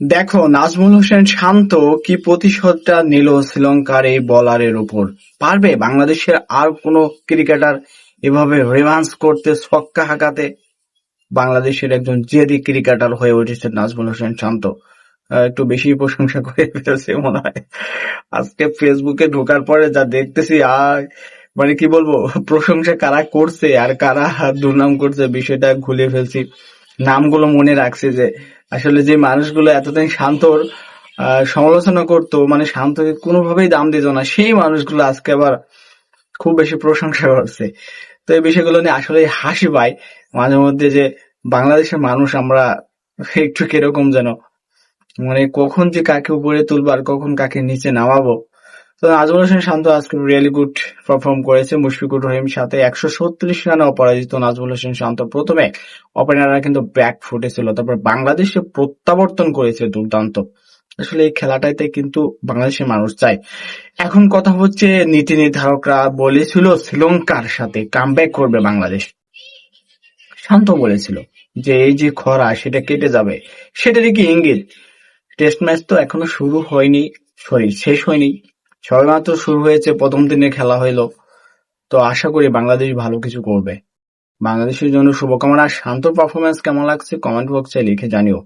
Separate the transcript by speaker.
Speaker 1: দেখো, নাজমুল হোসেন শান্ত কি প্রতিশোধটা নিল শ্রীলঙ্কার এই বলারের উপর? পারবে? বাংলাদেশের আর কোনো ক্রিকেটার এভাবে রিভান্স করতে ছক্কা হাঁকাতে? বাংলাদেশের একজন জেদি ক্রিকেটার হয়ে উঠেছে নাজমুল হোসেন শান্ত। একটু বেশি প্রশংসা করে ফেলেছে মনে হয়। আজকে ফেসবুকে ঢোকার পরে যা দেখতেছি আর মানে কি বলব, প্রশংসা কারা করছে আর কারা দুর্নাম করছে বিষয়টা ঘুলিয়ে ফেলছি। নামগুলো মনে রাখছি যে আসলে যে মানুষগুলো এতদিন শান্তর সমালোচনা করতো মানে শান্তকে কোনোভাবেই দাম দিত না, সেই মানুষগুলো আজকে আবার খুব বেশি প্রশংসা করছে। তো এই বিষয়গুলো নিয়ে আসলে হাসি পায় মাঝে মধ্যে যে বাংলাদেশের মানুষ আমরা একটু কীরকম যেন মানে কখন যে কাকে উপরে তুলবার কখন কাকে নিচে নামাবো। নাজমুল হোসেন শান্ত আজকে রিয়েলি গুড পারফর্ম করেছে। মুশফিকুর রহিম সাথে একশো ছত্রিশ রানে অপরাজিত নাজমুল হোসেন শান্ত প্রথমে। কিন্তু ব্যাক ফুটেছিল তারপর বাংলাদেশে প্রত্যাবর্তন করেছে দুর্দান্ত। আসলে এই খেলাটাইতে কিন্তু বাংলাদেশের মানুষ চায়। এখন কথা হচ্ছে, নীতি নির্ধারকরা বলেছিল শ্রীলঙ্কার সাথে কামব্যাক করবে বাংলাদেশ। শান্ত বলেছিল যে এই যে খরা, সেটা কেটে যাবে। সেটারই কি ইঙ্গিত। টেস্ট ম্যাচ তো এখনও শুরু হয়নি সরি শেষ হয়নি। সবেমাত্র শুরু হয়েছে, প্রথম দিনে খেলা হইল। তো আশা করি বাংলাদেশ ভালো কিছু করবে। বাংলাদেশের জন্য শুভকামনা। শান্ত পারফরমেন্স কেমন লাগছে? কমেন্ট বক্সে লিখে জানিও।